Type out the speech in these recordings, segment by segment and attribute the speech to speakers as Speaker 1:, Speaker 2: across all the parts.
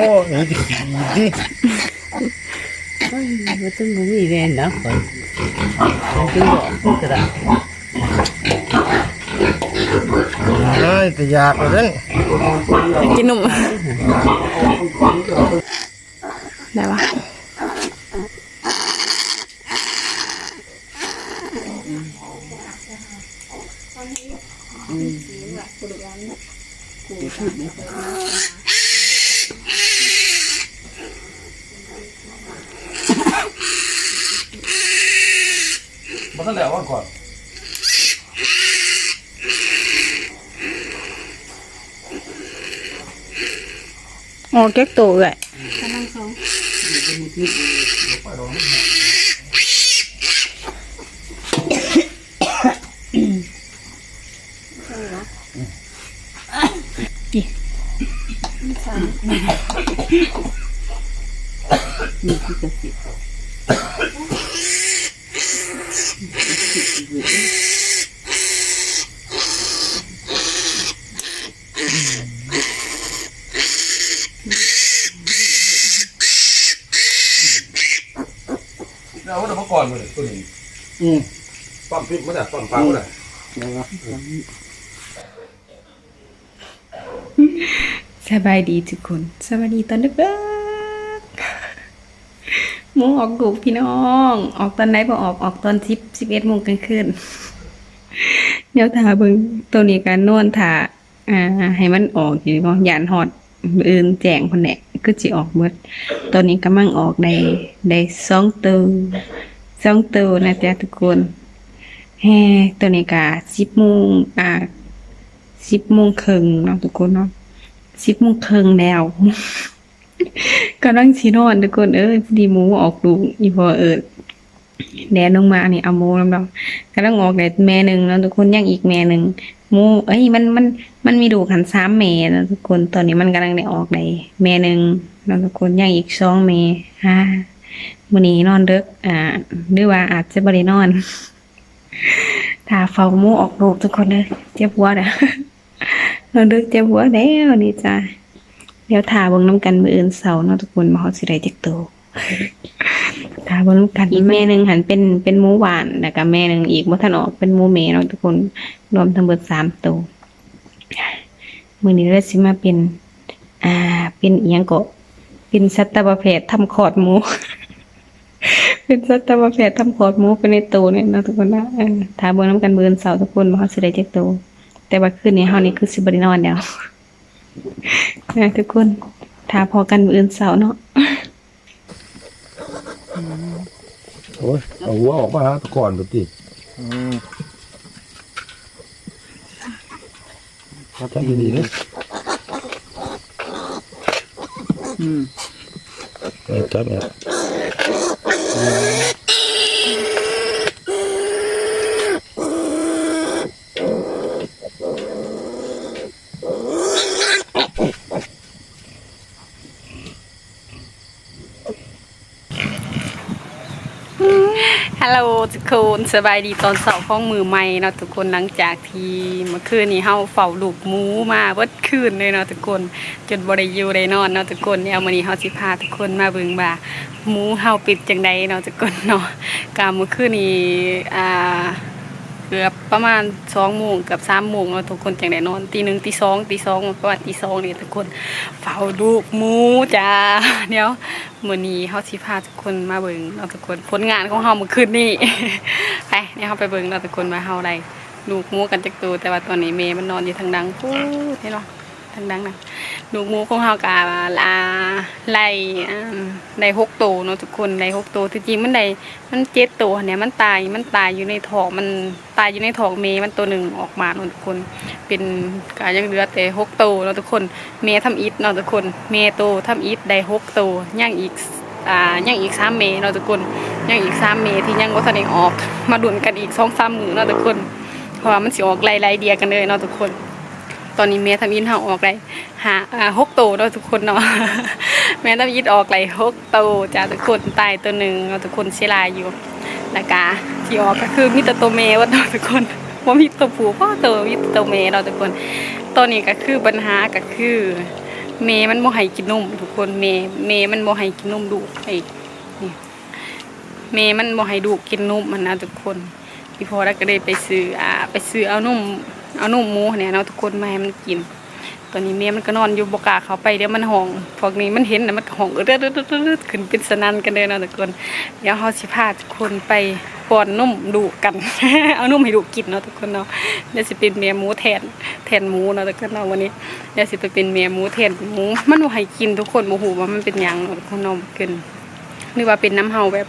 Speaker 1: อ้ยดิดิ
Speaker 2: เฮ้ยมันต้องมีแน่นะคนมันต้องบอกพูดกระดาษ
Speaker 1: เอ้ยแต่อยากเลยนั่น
Speaker 3: กินน มได้ปะ
Speaker 4: มันก็แล้วว่าก่อน
Speaker 3: อ๋อแก๊กโตเลย
Speaker 2: มีที่กระสิบ
Speaker 4: แล้วว่าเมื่อ ก่อนเลยตัวนี้
Speaker 1: อืม
Speaker 4: ปั๊มพริกมาจากปั๊มปลามาจาก
Speaker 1: เดี๋ยวนะ
Speaker 3: สบายดีทุกคนสบายดีตอนดึกๆหมูออกลูกพี่น้อง ออกตอนไหนพอออกออกตอนสิบสิบเอ็ดโมงกลางคืนเดี๋ยวถ่าเบิ่งตัวนี้การนวดถ่าอ่า ให้มันออกอยู่บ่ยานฮอดมื้ออื่นแจ้งคนแหละก็สิออกหมดตอนนี้กำลังออกได้ได้สองตัว สองตัวนะจ๊ะทุกคนแฮตัวนี้ก็สิบโมงอ่าสิบโมงครึ่งเนาะทุกคนเนาะสิบโมงครึ่งแล้วกำลังสีนอนทุกคนเอ้ยพอดีหมูออกลูอีพอเอิดแดดลงมาเนี่ยเอาหมูลำดับกำลังออกแดดแม่หนึ่งแล้วทุกคนยังอีกแม่หนึ่งมูเอ้ยมันมันมันมีดูกหันสามแม่แล้วทุกคนตอนนี้มันกำลังได้ออกได้แม่หนึ่งแล้วทุกคนยังอีกสองแม่ฮ่า มื้อนี้นอนเดึกอ่าหรือว่าอาจจะบ่ได้นอนถ้าเฝ้าหมูออกลูกทุกคนเลยเจ็บหัวเด้อเราดึกเจ็บหัวแล้วนี่จ้ะเดี๋ยวทาเบิ่งน้ำกันมืออื่นเสาร์เนาะทุกคนมาฮอดสิได้จักโตทาเบิ่งน้ำกันอีกแม่หนึงหันเป็นเป็นหมูหวานแล้วก็แม่หนึงอีกบ่ทันออกเป็นหมูเมเนาะทุกคนรวมทั้งเบิด3โตวมื้อนี้เราสิมาเป็น อ่า เป็นอีหยังก็เป็นสัตวแพทย์ทำคลอดหมู เป็นสัตวแพทย์ทำคลอดหมูเป็นในโตวเนี่ยเนาะทุกคนนะเออทาเบิ่งน้ำกันมืออื่นเสาร์ทุกคนมาฮอดสิได้จักโตวแต่ว่าคืนนี้เฮานี่คือสิบ่ได้นอนแล้วนะทุกคนถ้าพอกันมื้ออื่นเสาร์เนาะ
Speaker 4: โอ้ยเอาหัวออกมาฮะตะก่อนแบบนี้
Speaker 1: อืม
Speaker 4: จับดีๆนะ
Speaker 2: อืม
Speaker 4: เออจับเนี่ย
Speaker 3: ฮัลโหลทุก คนสบายดีตอนเสาร์ของมือใหม่เนาะทุกคนหลังจากที่เมื่อคืนนี้เฮาเฝ้าลูกหมูมาเบิดคืนเลยเนาะทุกคนจนบริยูได้นอนเนาะทุกคนเนี่ยวันนี้เฮาสิพาทุกคนมาเบิ่งว่าหมูเฮาปิดจังใดเนาะทุกคนเนาะกาเมื่อคืนนี้อ่า เกือบประมาณสองโมงเกับสามโมงแล้วทุกคนจังได้นอนตีหนึ่งตีสองตีสองประมาณตีสองนี่ทุกคนเฝ้าลูกมูจ้าเดี๋ยวมื้อนี้เขาสิพาทุกคนมาเบิ่งเราทุกคนผลงานของเฮาเมื่อคืนนี่ไปเนี่ยเขาไปเบิ่งเราทุกคนมาเฮาได้ลูกมูกันจักตัวแต่ว่าตอนนี้เมย์มันนอนอยู่ทางดังพูดนี่เนาะ ทางดังนะลูกหมูของเฮากะลาไล่ได้หกตัวเนาะทุกคนได้หกตัวที่จริงมันได้มันเจ็ดตัวเนี่ยมันตายมันตายอยู่ในท้องมันตายอยู่ในท้องเมย์มันตัวหนึ่งออกมาเนาะทุกคน เป็นกายังเหลือแต่หกตัวเนาะทุกคน เมย์ทำอิฐเนาะทุกคน เมย์โตทำอิฐได้หกตัวย่างอีกอ่าย่างอีกสามเมเนาะทุกคนย่างอีกสามเมที่ยังวัฒนเองออก มาดุนกันอีกสองสามมือเนาะทุกคนเพราะว่ามันสิออกไล่ๆเดียกันเลยเนาะทุกคน ตอนนี้เมย์ทำอิฐเฮาออกได้หาหกตัวเนาะทุกคนเนาะแม่ทำอิฐออกไหลหกโตจ้าทุกคนตายตัวหนึ่งเนาทุกคนเสียลายอยู่แล้วก็ที่ออกก็คือมีแต่ตัวเมย์ว่าทุกคนว่ามีตัวผู้พ่อตัวมีแต่ตัวเมย์เราทุกคนตัวนี้ก็คือปัญหาก็คือเมมันบ่ให้กินนมทุกคนเมเมมันบ่ให้กินนมดูไอ้นี่เมมันบ่ให้ดูกกินนมมันนะทุกคนพี่พอแล้วก็ได้ไปซื้ออ่าไปซื้อเอานม เอานุ่มหมูเนี่ยเนาะทุกคนมาให้มันกิน ตอนนี้เมียมันก็นอนอยู่บกาเขาไปเดี๋ยวมันห้องพวกนี้มันเห็นนะมันห้องเด้อๆๆขึ้นเป็นสนันกันเลยนะทุกคน เดี๋ยวเฮาสิพาทุกคนไปป้อนนุ่มดูกัน เอานุ่มให้ดูกินเนาะทุกคนเนาะเดี๋ยวสิเป็นเมียหมูแทนแทนหมูเนาะทุกคนเนาะวันนี้เดี๋ยวสิไปเป็นเมียหมูแทนหมูมันบ่ให้กินทุกคนบ่ฮู้ว่ามันเป็นยังเนาะทุกคนเนาะกินหรือว่าเป็นน้ำเฮาแบบ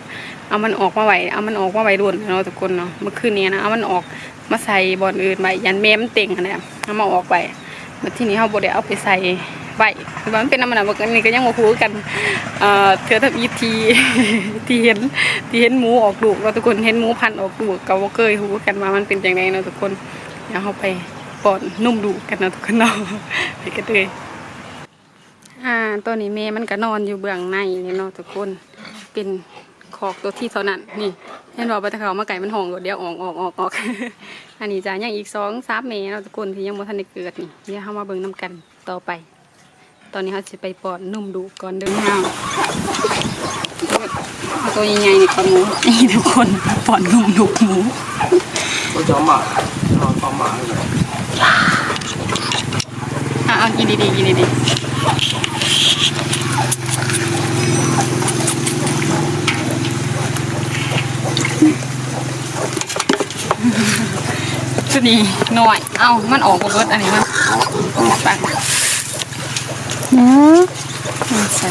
Speaker 3: เอามันออกมาไวเอามันออกมาไว้โดนเนาะทุกคนเนาะเมื่อคืนนี้นะเอามันออก มาใส่บอนอื่นไว้ยันแม่มันเต็งนเนี้ยเอามาออกไปมาที่นี้เขาบ่ได้เอาไปใส่ไว้คือมันเป็นน้ำมันอะมันนี่ก็ยังบ่ฮู้กันเอ่อเธอทำอีทีที่เห็นที่เห็นหมูออกลูกเราทุกคนเห็นหมูพันออกลูกก็บ่เคยฮู้กันว่ามันเป็นจังไดเนาะทุกคนเดี๋ยวเฮาไปปอนนุ่มดูกันนะทุกคนเนาะไปกันเลยอ่าตัวนี้แม่มันก็นอนอยู่เบื้องในนี่เนาะทุกคนเป็นคอกตัวที่เท่านั้นนี่ เห็นบ่บ่ตะเขามาไก่มันห้องโดดเดียวออกออกออกออกอันนี้จ้ะยังอีกสองสามเมเราะทุนที่ยังบ่ทันได้เกิดนี่เดี๋ยวเฮามาเบิ่งนํกันต่อไป ตอนนี้เขาสิไปปอนนุ่มดูก่อนเดินทางเอาตัวใหญ่ๆนี่ก่อนหมูนี่ทุกคนปอนนุ่มดูหมู
Speaker 4: ก็จะเอาหมาเอาเอาหมาห้เลย
Speaker 3: อะเอากินดีๆกินดีๆ ชุดนี้หน่อย เอ้ามันออกบ่เบิดอันนี้มันไปอืมใส่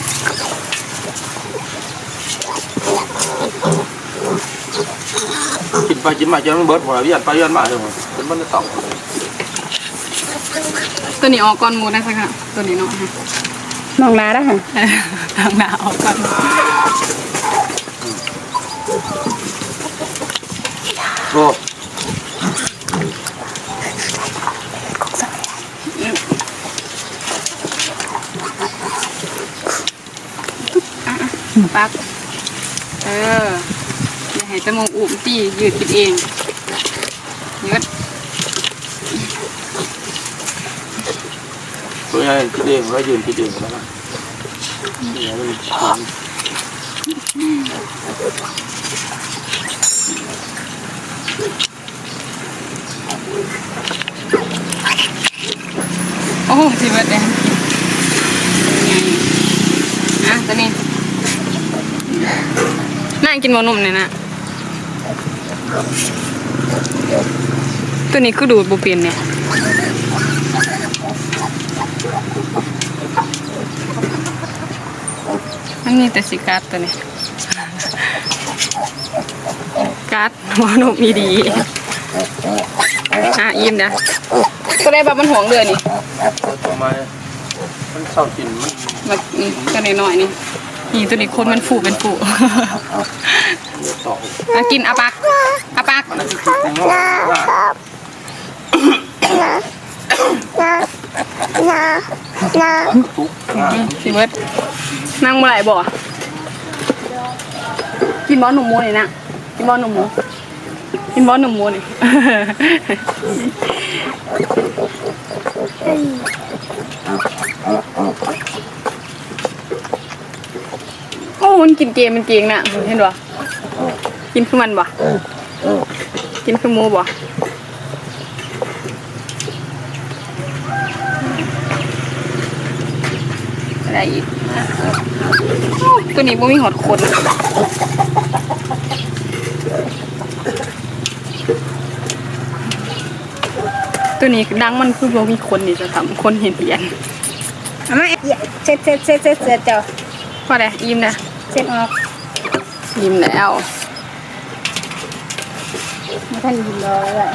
Speaker 4: กินไปกินมาจนมันเบิดหมดแล้วยันไปยันมาเลยจนมันจะตอก
Speaker 3: ตัวนี้ออกก่อนหมูนะสักค่ะตัวนี้เนาะ
Speaker 2: น้องลาได้ค่ะ
Speaker 3: ทางหน้าออกก่อน
Speaker 4: โอ้
Speaker 3: ปัก เอออย่าให้จมูกอุ่มตียืดกินเองยืด
Speaker 4: ตัวใหญ่คิดเองแล้วยืนคิดเองแล้วนะเนี่ยมันถาม
Speaker 3: โอ้สิเบิดเลยอะตัวนี้น่ากินบะนุ่มเนี่ยนะ ตัวนี้คือดูดบุเปลี่ยนเนี่ยมันมีแต่สิการ์ดตัวนี้การ์ดหัวนุ่มมีดีอะยิ้มนะตัวได้แบบมันห่วงเรือนี่
Speaker 4: ทำไมมันเศร้ากินมัน
Speaker 3: มาอืมตัวน้อยๆนี่ นี่ตัวนี้คนมันฟูเป็นฟู
Speaker 4: อะ
Speaker 3: กินอาปักอาปัก
Speaker 4: นั่นคือคุณพ่อทุกข์ง่าย
Speaker 3: สิเบิดนั่งเมื่อไหร่บ่กินบอลหนุ่มหมูนี่นะกินบอลหนุ่มมูกินบอลหนุ่มมูนี่ มันกินเกมมันเก่งน่ะเห็นบ่กินคือมันบ่กินคือหมูบ่อะไรอีกโอ้ยตัวนี้บ่มีหอดขนตัวนี้ดังมันคือบ่มีขนนี่จะทำคนเห็นเหียน
Speaker 2: เอามาเช็ดเช็ดเช็ดเช็ดเช็ดเจ้า
Speaker 3: พอได้ยิ้มนะ
Speaker 2: เช็ดออก
Speaker 3: ยิ้มแล้ว
Speaker 2: มาท่านยินรอไว้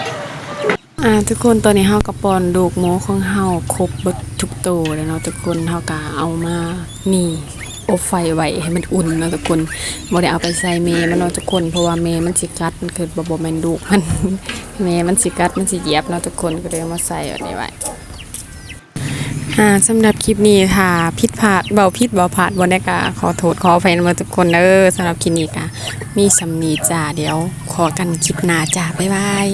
Speaker 3: อ่าทุกคนตอนนี้เฮากระปอนลูกหมูของเฮาครบเบิดทุกตัวแล้วเนาะทุกคนเฮากะเอามานี่อบไฟไว้ให้มันอุ่นเนาะทุกคนบ่ได้เอาไปใส่เมมันเนาะทุกคนเพราะว่าเมมันสิกัดมันคือบ่บ่แม่นลูกมันเมมันสิกัดมันสิเหยียบเนาะทุกคนก็เลยเอามาใส่อันนี้ไว้ อ่าสำหรับคลิปนี้ค่ะพิดพลาดเบาพิดเบาพลาดบนได้ก็ขอโทษขออภัยนทุกคนเออสำหรับคลิปนี้ก็มีสำนีจ่าเดี๋ยว ขอกันคลิปหน้าจ่าบ๊ายบาย